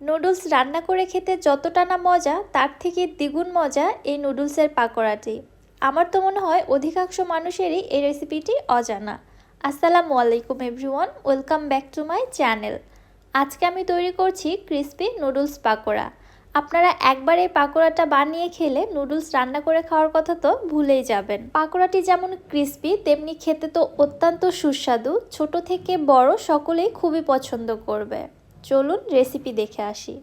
Noodles রান্না করে খেতে যতটা না মজা, তার থেকে দ্বিগুণ মজা এই নুডলসের পাকোড়াটি। আমার তো মনে হয় অধিকাংশ মানুষেরই এই রেসিপিটি অজানা। আসসালামু আলাইকুম everyone, welcome back to my channel. আজকে আমি তৈরি করছি ক্রিসপি নুডলস পাকোড়া। আপনারা একবার এই পাকোড়াটা বানিয়ে খেলে নুডলস রান্না করে খাওয়ার কথা তো ভুলেই যাবেন। পাকোড়াটি যেমন ক্রিসপি, তেমনি খেতে তো অত্যন্ত সুস্বাদু, ছোট থেকে বড় সকলেই খুবই পছন্দ করবে। চলুন রেসিপি দেখে আসি।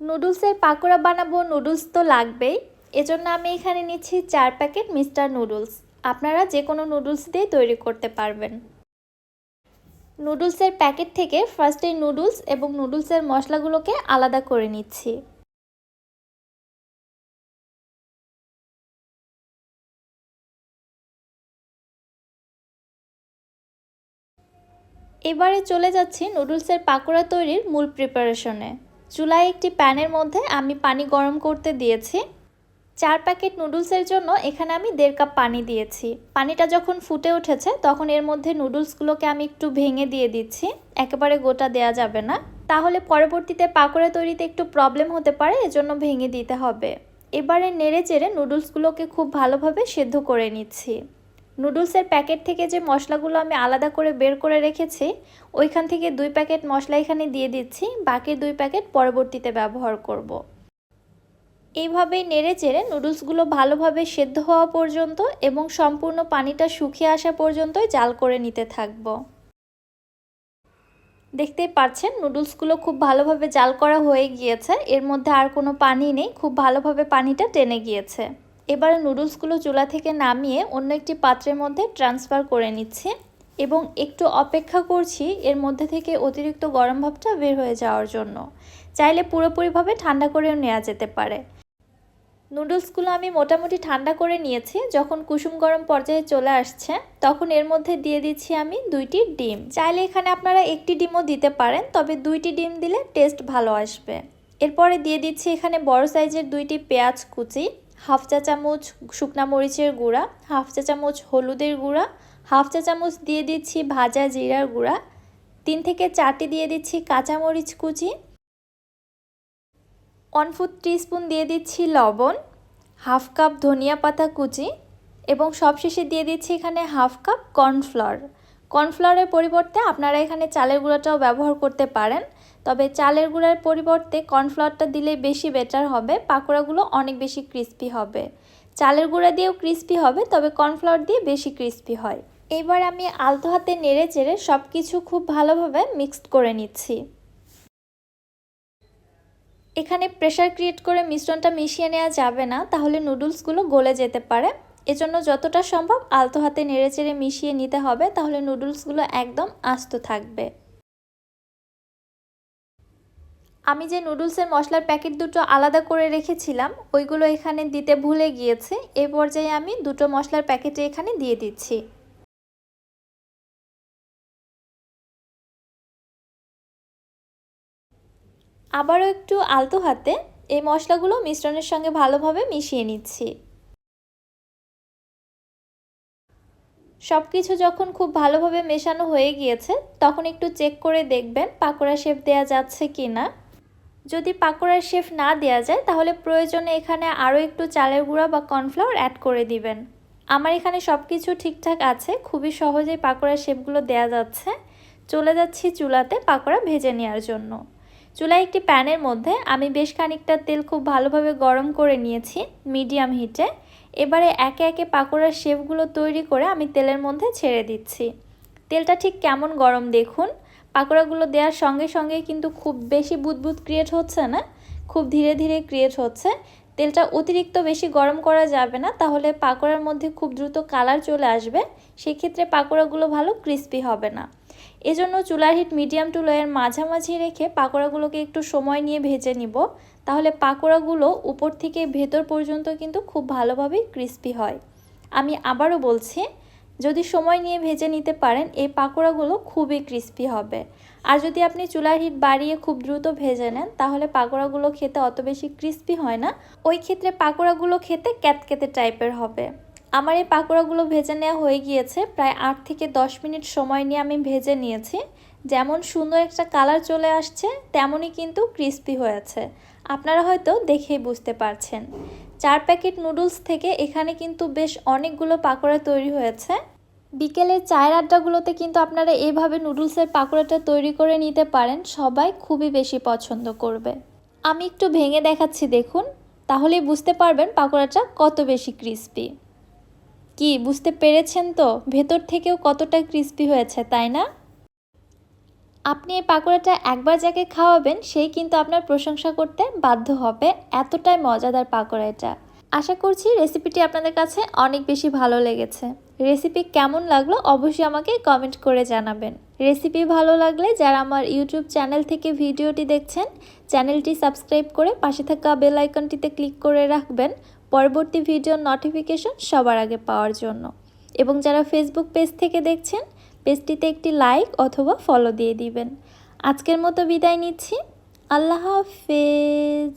নুডলসের পাকোড়া বানাবো, নুডলস তো লাগবেই। এজন্য আমি এখানে নিচ্ছি চার প্যাকেট মিস্টার নুডলস। আপনারা যে কোনো নুডলস দিয়ে তৈরি করতে পারবেন। নুডলসের প্যাকেট থেকে ফার্স্টে নুডলস এবং নুডলসের মশলাগুলোকে আলাদা করে নিচ্ছি। এবারে চলে যাচ্ছি নুডলসের পাকোড়া তৈরির মূল প্রিপারেশনে চুলায় একটি প্যানের মধ্যে আমি পানি গরম করতে দিয়েছি। চার প্যাকেট নুডলসের জন্য এখানে আমি দেড় কাপ পানি দিয়েছি। পানিটা যখন ফুটে উঠেছে, তখন এর মধ্যে নুডলসগুলোকে আমি একটু ভেঙে দিয়ে দিচ্ছি। একেবারে গোটা দেয়া যাবে না। তাহলে পরবর্তীতে পাকোড়া তৈরিতে একটু প্রবলেম হতে পারে, এজন্য ভেঙে দিতে হবে। এবারে নেড়ে চেড়ে নুডলসগুলোকে খুব ভালোভাবে সেদ্ধ করে নিচ্ছি। নুডলসের প্যাকেট থেকে যে মশলাগুলো আমি আলাদা করে বের করে রেখেছি, ওইখান থেকে দুই প্যাকেট মশলা এখানে দিয়ে দিচ্ছি, বাকি দুই প্যাকেট পরবর্তীতে ব্যবহার করব। এইভাবেই নেড়ে চেড়ে নুডলসগুলো ভালোভাবে সেদ্ধ হওয়া পর্যন্ত এবং সম্পূর্ণ পানিটা শুকিয়ে আসা পর্যন্তই জাল করে নিতে থাকব দেখতেই পাচ্ছেন, নুডলসগুলো খুব ভালোভাবে জাল করা হয়ে গিয়েছে, এর মধ্যে আর কোনো পানি নেই, খুব ভালোভাবে পানিটা টেনে গিয়েছে এবারে নুডলসগুলো চুলা থেকে নামিয়ে অন্য একটি পাত্রের মধ্যে ট্রান্সফার করে নিচ্ছি এবং একটু অপেক্ষা করছি এর মধ্যে থেকে অতিরিক্ত গরম ভাবটা বের হয়ে যাওয়ার জন্য। চাইলে পুরোপুরিভাবে ঠান্ডা করেও নেওয়া যেতে পারে। নুডলসগুলো আমি মোটামুটি ঠান্ডা করে নিয়েছি। যখন কুসুম গরম পর্যায়ে চলে আসছে, তখন এর মধ্যে দিয়ে দিচ্ছি আমি দুইটি ডিম। চাইলে এখানে আপনারা একটি ডিমও দিতে পারেন, তবে দুইটি ডিম দিলে টেস্ট ভালো আসবে। এরপরে দিয়ে দিচ্ছি এখানে বড় সাইজের দুইটি পেঁয়াজ কুচি। হাফ চা চামচ শুকনা মরিচের গুঁড়া, হাফ চা চামচ হলুদের গুঁড়া, হাফ চা চামচ দিয়ে দিচ্ছি ভাজা জিরার গুঁড়া, তিন থেকে চারটি দিয়ে দিচ্ছি কাঁচামরিচ কুচি ওয়ান ফুট টিস্পুন দিয়ে দিচ্ছি লবণ হাফ কাপ ধনিয়া পাতা কুচি এবং সবশেষে দিয়ে দিচ্ছি এখানে হাফ কাপ কর্নফ্লাওয়ার কর্নফ্লাওয়ারের পরিবর্তে আপনারা এখানে চালের গুঁড়াটাও ব্যবহার করতে পারেন। তবে চালের গুঁড়ার পরিবর্তে কর্নফ্লাওয়ারটা দিলে বেশি বেটার হবে, পাকোড়াগুলো অনেক বেশি ক্রিস্পি হবে। চালের গুঁড়া দিয়েও ক্রিস্পি হবে, তবে কর্নফ্লাওয়ার দিয়ে বেশি ক্রিস্পি হয়। এবার আমি আলতো হাতে নেড়ে চেড়ে সব কিছু খুব ভালোভাবে মিক্সড করে নিচ্ছি। এখানে প্রেশার ক্রিয়েট করে মিশ্রণটা মিশিয়ে নেওয়া যাবে না, তাহলে নুডলসগুলো গলে যেতে পারে। এজন্য যতটা সম্ভব আলতো হাতে নেড়ে চেড়ে মিশিয়ে নিতে হবে, তাহলে নুডলসগুলো একদম আস্ত থাকবে। আমি যে নুডলসের মশলার প্যাকেট দুটো আলাদা করে রেখেছিলাম, ওইগুলো এখানে দিতে ভুলে গিয়েছে। এ পর্যায়ে আমি দুটো মশলার প্যাকেটে এখানে দিয়ে দিচ্ছি। আবারও একটু আলতো হাতে এই মশলাগুলো মিশ্রণের সঙ্গে ভালোভাবে মিশিয়ে নিচ্ছি। সব কিছু যখন খুব ভালোভাবে মেশানো হয়ে গিয়েছে, তখন একটু চেক করে দেখবেন পাকোড়া শেপ দেওয়া যাচ্ছে কি না যদি পাকোড়ার শেফ না দেওয়া যায়, তাহলে প্রয়োজনে এখানে আরও একটু চালের গুঁড়া বা কর্নফ্লাওয়ার অ্যাড করে দিবেন। আমার এখানে সব কিছু ঠিকঠাক আছে, খুবই সহজেই পাকোড়ার শেপগুলো দেওয়া যাচ্ছে। চলে যাচ্ছি চুলাতে পাকোড়া ভেজে নেওয়ার জন্য। চুলায় একটি প্যানের মধ্যে আমি বেশ খানিকটা তেল খুব ভালোভাবে গরম করে নিয়েছি, মিডিয়াম হিটে। এবারে একে একে পাকোড়ার শেপগুলো তৈরি করে আমি তেলের মধ্যে ছেড়ে দিচ্ছি। তেলটা ঠিক কেমন গরম দেখুন। পাকোড়াগুলো দেওয়ার সঙ্গে সঙ্গে কিন্তু খুব বেশি বুদবুদ ক্রিয়েট হচ্ছে না, খুব ধীরে ধীরে ক্রিয়েট হচ্ছে। তেলটা অতিরিক্ত বেশি গরম করা যাবে না, তাহলে পাকোড়ার মধ্যে খুব দ্রুত কালার চলে আসবে, সেক্ষেত্রে পাকোড়াগুলো ভালো ক্রিস্পি হবে না। এজন্য চুলার হিট মিডিয়াম টু লোয়ের মাঝামাঝি রেখে পাকোড়াগুলোকে একটু সময় নিয়ে ভেজে নিব, তাহলে পাকোড়াগুলো উপর থেকে ভেতর পর্যন্ত কিন্তু খুব ভালোভাবেই ক্রিস্পি হয়। আমি আবারও বলছি যদি সময় নিয়ে ভেজে নিতে পারেন, এই পাকোড়াগুলো খুবই ক্রিস্পি হবে। আর যদি আপনি চুলার হিট বাড়িয়ে খুব দ্রুত ভেজে নেন, তাহলে পাকোড়াগুলো খেতে অত বেশি ক্রিস্পি হয় না। ওই ক্ষেত্রে পাকোড়াগুলো খেতে ক্যাতকেতে টাইপের হবে। আমার এই পাকোড়াগুলো ভেজে নেওয়া হয়ে গিয়েছে, প্রায় আট থেকে দশ মিনিট সময় নিয়ে আমি ভেজে নিয়েছি। যেমন সুন্দর একটা কালার চলে আসছে, তেমনই কিন্তু ক্রিস্পি হয়েছে। আপনারা হয়তো দেখেই বুঝতে পারছেন। চার প্যাকেট নুডলস থেকে এখানে কিন্তু বেশ অনেকগুলো পাকোড়া তৈরি হয়েছে। বিকেলের চায়ের আড্ডাগুলোতে কিন্তু আপনারা এইভাবে নুডলসের পাকোড়াটা তৈরি করে নিতে পারেন, সবাই খুবই বেশি পছন্দ করবে। আমি একটু ভেঙে দেখাচ্ছি, দেখুন। তাহলেই বুঝতে পারবেন পাকোড়াটা কত বেশি ক্রিস্পি। কি, বুঝতে পেরেছেন তো? ভেতর থেকেও কতটা ক্রিস্পি হয়েছে, তাই না? আপনি এই পাকোড়াটা একবার যাকে খাওয়াবেন, সেই কিন্তু আপনার প্রশংসা করতে বাধ্য হবে। এতটাই মজাদার পাকোড়া এটা। আশা করছি রেসিপিটি আপনাদের কাছে অনেক বেশি ভালো লেগেছে। রেসিপি কেমন লাগল অবশ্যই আমাকে কমেন্ট করে জানাবেন। রেসিপি ভালো লাগলে যারা আমার ইউটিউব চ্যানেল থেকে ভিডিওটি দেখছেন চ্যানেলটি সাবস্ক্রাইব করে পাশে থাকা বেল আইকনটিতে ক্লিক করে রাখবেন। পরবর্তী ভিডিওর নোটিফিকেশন সবার আগে পাওয়ার জন্য। এবং যারা ফেসবুক পেজ থেকে দেখছেন পেজটিতে একটি লাইক অথবা ফলো দিয়ে দিবেন। আজকের মতো বিদায় নিচ্ছি। আল্লাহ হাফেজ।